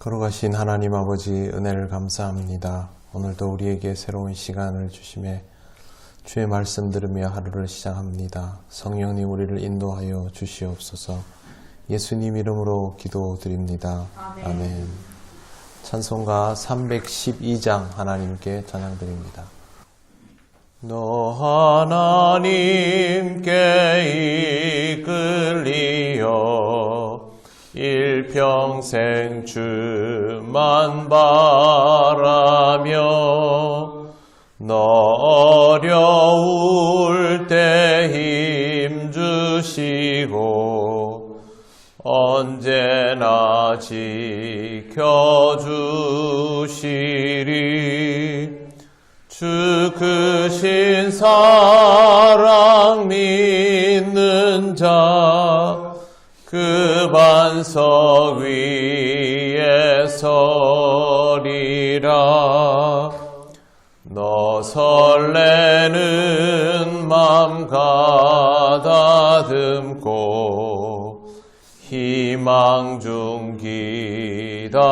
걸어가신 하나님 아버지 은혜를 감사합니다. 오늘도 우리에게 새로운 시간을 주심에 주의 말씀 들으며 하루를 시작합니다. 성령님 우리를 인도하여 주시옵소서. 예수님 이름으로 기도드립니다. 아멘. 찬송가 312장 하나님께 찬양드립니다. 너 하나님께 이끌리어 일평생 주만 바라며 너 어려울 때 힘주시고 언제나 지켜주시리. 주 크신 사랑 믿는 자그 반석 위에 서리라. 너 설레는 맘 가다듬고 희망 중 기다리면서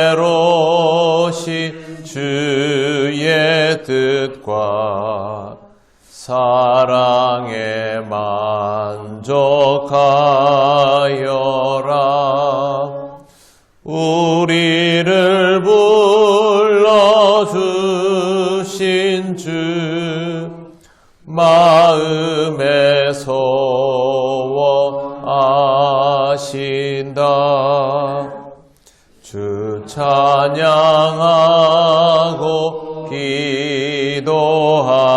그네로시 주의 뜻과 사랑에 만족하여라. 우리를 불러주신 주 마음에 소원하신다. 주 찬양하고 기도하며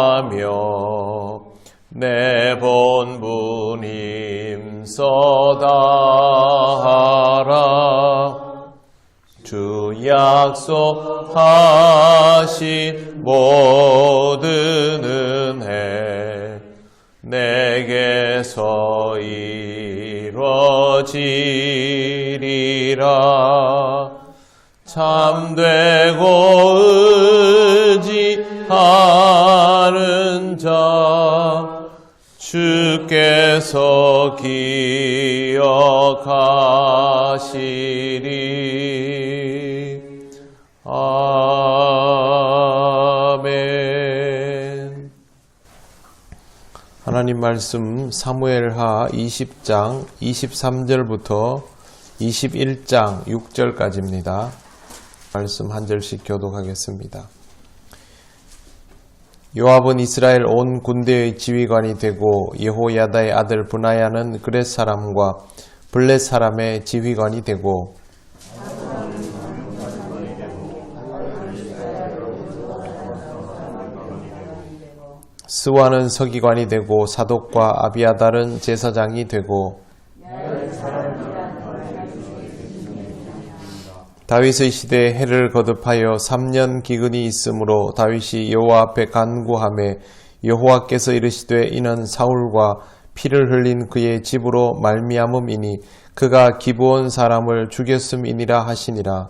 내 본부님 써다하라. 주 약속하신 모든 은혜 내게서 이루어지리라. 참되고 의지하는 자 주께서 기억하시리 아멘 하나님 말씀 사무엘하 20장 23절부터 21장 6절까지입니다. 말씀 한 절씩 교독하겠습니다. 요압은 이스라엘 온 군대의 지휘관이 되고 예호야다의 아들 분하야는 그렛 사람과 블렛 사람의 지휘관이 되고 스와는 서기관이 되고 사독과 아비아달은 제사장이 되고 다윗의 시대에 해를 거듭하여 3년 기근이 있으므로 다윗이 여호와 앞에 간구함에 여호와께서 이르시되 이는 사울과 피를 흘린 그의 집으로 말미암음이니 그가 기브온 사람을 죽였음이니라 하시니라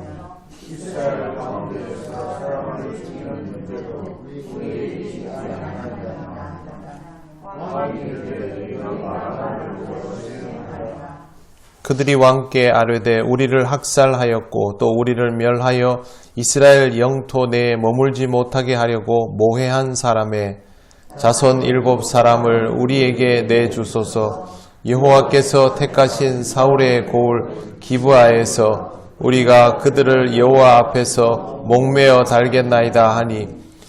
그들이 왕께 아뢰되 우리를 학살하였고 또 우리를 멸하여 이스라엘 영토 내에 머물지 못하게 하려고 모해한 사람의 자손 일곱 사람을 우리에게 내주소서. 여호와께서 택하신 사울의 고을 기브아에서 우리가 그들을 여호와 앞에서 목매어 달겠나이다 하니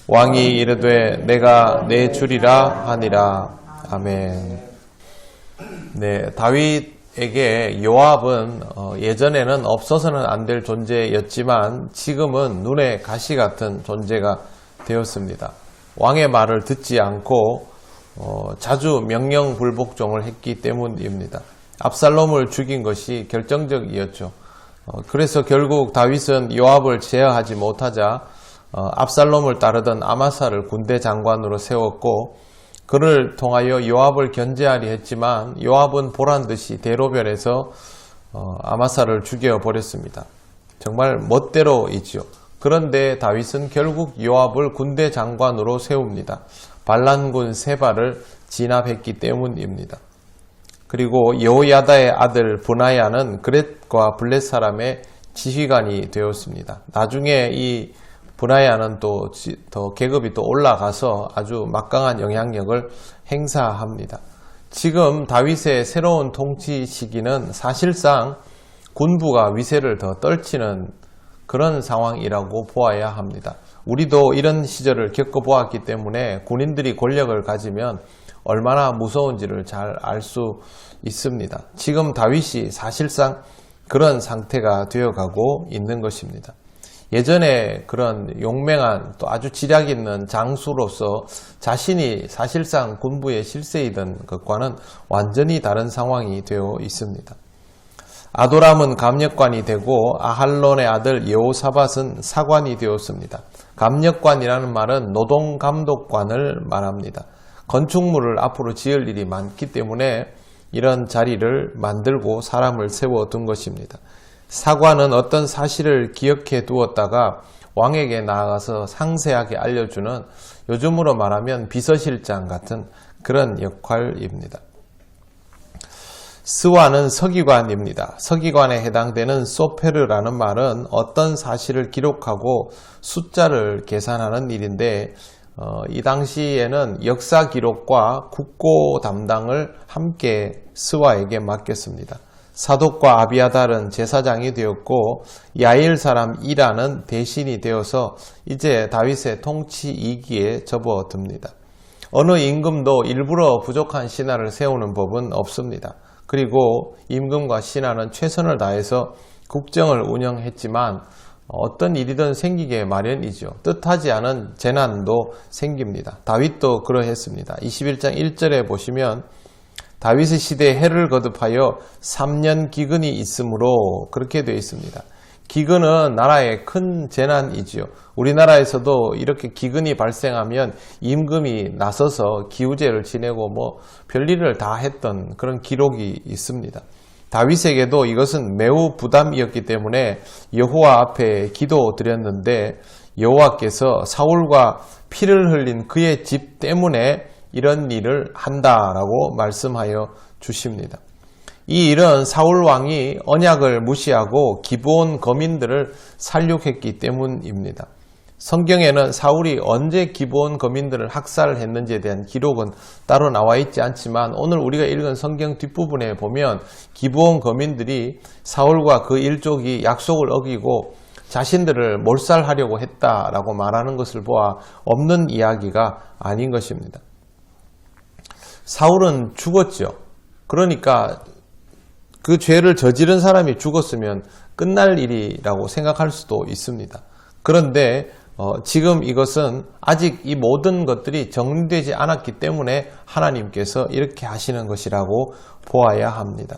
왕이 이르되 내가 내 주리라 하니라 아멘. 네, 다윗 다윗에게 요압은 어, 예전에는 없어서는 안 될 존재였지만 지금은 눈의 가시 같은 존재가 되었습니다. 왕의 말을 듣지 않고 어, 자주 명령 불복종을 했기 때문입니다. 압살롬을 죽인 것이 결정적이었죠. 어, 그래서 결국 다윗은 요압을 제어하지 못하자 어, 압살롬을 따르던 아마사를 군대 장관으로 세웠고 그를 통하여 요압을 견제하려 했지만 요압은 보란 듯이 대로변에서 어, 아마사를 죽여 버렸습니다. 정말 멋대로이지요. 그런데 다윗은 결국 요압을 군대 장관으로 세웁니다. 반란군 세발을 진압했기 때문입니다. 그리고 여호야다의 아들 분하야는 그렛과 블렛 사람의 지휘관이 되었습니다. 나중에 이 분하야는 또 더 계급이 또 올라가서 아주 막강한 영향력을 행사합니다. 지금 다윗의 새로운 통치 시기는 사실상 군부가 위세를 더 떨치는 그런 상황이라고 보아야 합니다. 우리도 이런 시절을 겪어보았기 때문에 군인들이 권력을 가지면 얼마나 무서운지를 잘 알 수 있습니다. 지금 다윗이 사실상 그런 상태가 되어가고 있는 것입니다. 예전에 그런 용맹한 또 아주 지략 있는 장수로서 자신이 사실상 군부의 실세이던 것과는 완전히 다른 상황이 되어 있습니다. 아도람은 감력관이 되고 아할론의 아들 여호사밧은 사관이 되었습니다. 감력관이라는 말은 노동감독관을 말합니다. 건축물을 앞으로 지을 일이 많기 때문에 이런 자리를 만들고 사람을 세워둔 것입니다. 사관은 어떤 사실을 기억해 두었다가 왕에게 나아가서 상세하게 알려주는 요즘으로 말하면 비서실장 같은 그런 역할입니다. 스와는 서기관입니다. 서기관에 해당되는 소페르라는 말은 어떤 사실을 기록하고 숫자를 계산하는 일인데 어, 이 당시에는 역사 기록과 국고 담당을 함께 스와에게 맡겼습니다. 사독과 아비아달은 제사장이 되었고 야일 사람 이라는 대신이 되어서 이제 다윗의 통치 2기에 접어듭니다. 어느 임금도 일부러 부족한 신하를 세우는 법은 없습니다. 그리고 임금과 신하는 최선을 다해서 국정을 운영했지만 어떤 일이든 생기게 마련이죠. 뜻하지 않은 재난도 생깁니다. 다윗도 그러했습니다. 21장 1절에 보시면 다윗의 시대에 해를 거듭하여 3년 기근이 있으므로 그렇게 되어 있습니다. 기근은 나라의 큰 재난이지요. 우리나라에서도 이렇게 기근이 발생하면 임금이 나서서 기우제를 지내고 뭐 별일을 다 했던 그런 기록이 있습니다. 다윗에게도 이것은 매우 부담이었기 때문에 여호와 앞에 기도 드렸는데 여호와께서 사울과 피를 흘린 그의 집 때문에 이런 일을 한다라고 말씀하여 주십니다. 이 일은 사울 왕이 언약을 무시하고 기본 거민들을 살육했기 때문입니다. 성경에는 사울이 언제 기본 거민들을 학살했는지에 대한 기록은 따로 나와 있지 않지만 오늘 우리가 읽은 성경 뒷부분에 보면 기본 거민들이 사울과 그 일족이 약속을 어기고 자신들을 몰살하려고 했다라고 말하는 것을 보아 없는 이야기가 아닌 것입니다. 사울은 죽었죠. 그러니까 그 죄를 저지른 사람이 죽었으면 끝날 일이라고 생각할 수도 있습니다. 그런데 어, 지금 이것은 아직 이 모든 것들이 정리되지 않았기 때문에 하나님께서 이렇게 하시는 것이라고 보아야 합니다.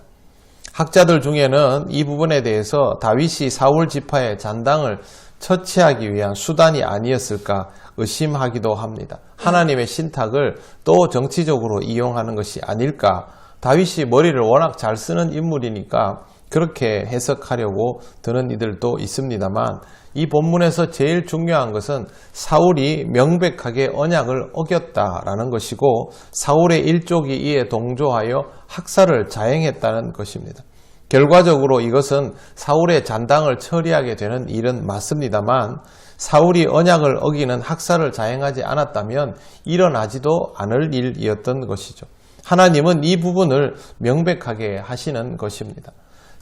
학자들 중에는 이 부분에 대해서 다윗이 사울 지파의 잔당을 처치하기 위한 수단이 아니었을까 의심하기도 합니다. 하나님의 신탁을 또 정치적으로 이용하는 것이 아닐까. 다윗이 머리를 워낙 잘 쓰는 인물이니까 그렇게 해석하려고 드는 이들도 있습니다만 이 본문에서 제일 중요한 것은 사울이 명백하게 언약을 어겼다라는 것이고 사울의 일족이 이에 동조하여 학살을 자행했다는 것입니다. 결과적으로 이것은 사울의 잔당을 처리하게 되는 일은 맞습니다만 사울이 언약을 어기는 학살을 자행하지 않았다면 일어나지도 않을 일이었던 것이죠. 하나님은 이 부분을 명백하게 하시는 것입니다.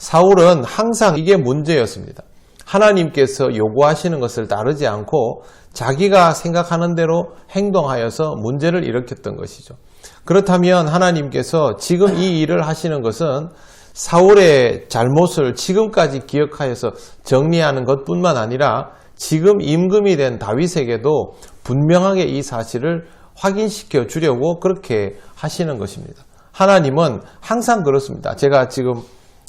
사울은 항상 이게 문제였습니다. 하나님께서 요구하시는 것을 따르지 않고 자기가 생각하는 대로 행동하여서 문제를 일으켰던 것이죠. 그렇다면 하나님께서 지금 이 일을 하시는 것은 사울의 잘못을 지금까지 기억하여서 정리하는 것뿐만 아니라 지금 임금이 된 다윗에게도 분명하게 이 사실을 확인시켜 주려고 그렇게 하시는 것입니다. 하나님은 항상 그렇습니다. 제가 지금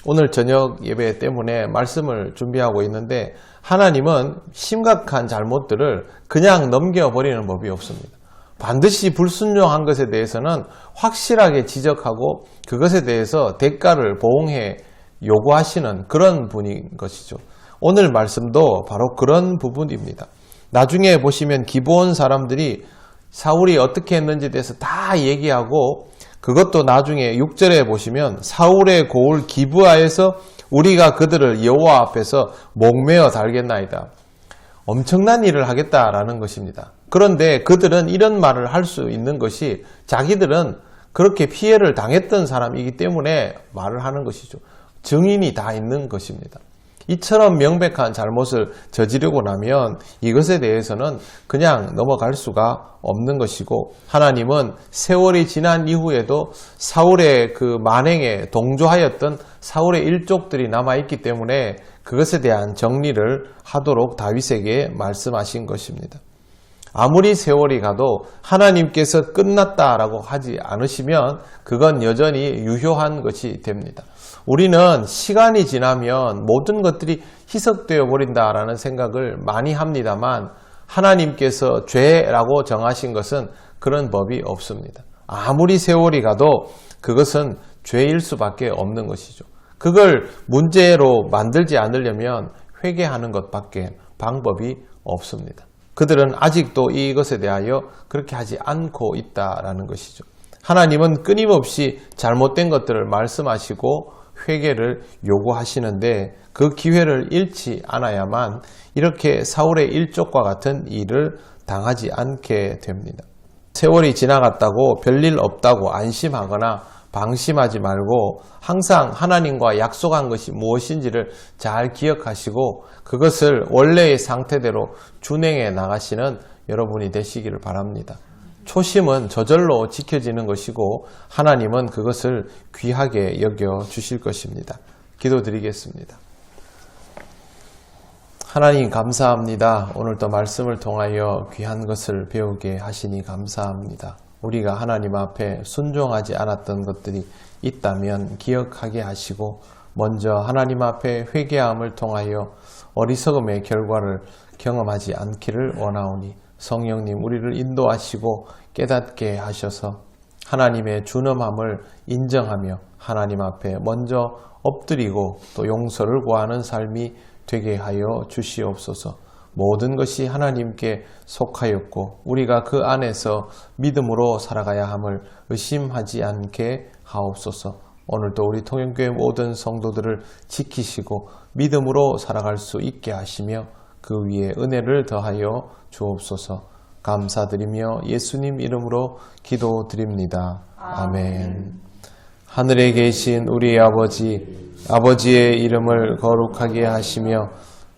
오늘 저녁 예배 때문에 말씀을 준비하고 있는데 하나님은 심각한 잘못들을 그냥 넘겨버리는 법이 없습니다. 반드시 불순종한 것에 대해서는 확실하게 지적하고 그것에 대해서 대가를 보응해 요구하시는 그런 분인 것이죠. 오늘 말씀도 바로 그런 부분입니다. 나중에 보시면 기본 사람들이 사울이 어떻게 했는지에 대해서 다 얘기하고 그것도 나중에 6절에 보시면 사울의 고을 기브아에서 우리가 그들을 여호와 앞에서 목매어 달겠나이다. 엄청난 일을 하겠다라는 것입니다. 그런데 그들은 이런 말을 할 수 있는 것이 자기들은 그렇게 피해를 당했던 사람이기 때문에 말을 하는 것이죠. 증인이 다 있는 것입니다. 이처럼 명백한 잘못을 저지르고 나면 이것에 대해서는 그냥 넘어갈 수가 없는 것이고 하나님은 세월이 지난 이후에도 사울의 그 만행에 동조하였던 사울의 일족들이 남아있기 때문에 그것에 대한 정리를 하도록 다윗에게 말씀하신 것입니다. 아무리 세월이 가도 하나님께서 끝났다라고 하지 않으시면 그건 여전히 유효한 것이 됩니다. 우리는 시간이 지나면 모든 것들이 희석되어 버린다라는 생각을 많이 합니다만 하나님께서 죄라고 정하신 것은 그런 법이 없습니다. 아무리 세월이 가도 그것은 죄일 수밖에 없는 것이죠. 그걸 문제로 만들지 않으려면 회개하는 것밖에 방법이 없습니다. 그들은 아직도 이것에 대하여 그렇게 하지 않고 있다라는 것이죠. 하나님은 끊임없이 잘못된 것들을 말씀하시고 회개를 요구하시는데 그 기회를 잃지 않아야만 이렇게 사울의 일족과 같은 일을 당하지 않게 됩니다. 세월이 지나갔다고 별일 없다고 안심하거나 방심하지 말고 항상 하나님과 약속한 것이 무엇인지를 잘 기억하시고 그것을 원래의 상태대로 준행해 나가시는 여러분이 되시기를 바랍니다. 초심은 저절로 지켜지는 것이고 하나님은 그것을 귀하게 여겨 주실 것입니다. 기도드리겠습니다. 하나님 감사합니다. 오늘도 말씀을 통하여 귀한 것을 배우게 하시니 감사합니다. 우리가 하나님 앞에 순종하지 않았던 것들이 있다면 기억하게 하시고 먼저 하나님 앞에 회개함을 통하여 어리석음의 결과를 경험하지 않기를 원하오니 성령님 우리를 인도하시고 깨닫게 하셔서 하나님의 준엄함을 인정하며 하나님 앞에 먼저 엎드리고 또 용서를 구하는 삶이 되게 하여 주시옵소서. 모든 것이 하나님께 속하였고 우리가 그 안에서 믿음으로 살아가야 함을 의심하지 않게 하옵소서. 오늘도 우리 통영교회 모든 성도들을 지키시고 믿음으로 살아갈 수 있게 하시며 그 위에 은혜를 더하여 주옵소서. 감사드리며 예수님 이름으로 기도드립니다. 아멘. 하늘에 계신 우리 아버지, 아버지의 이름을 거룩하게 하시며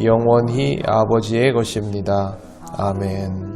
영원히 아버지의 것입니다. 아멘.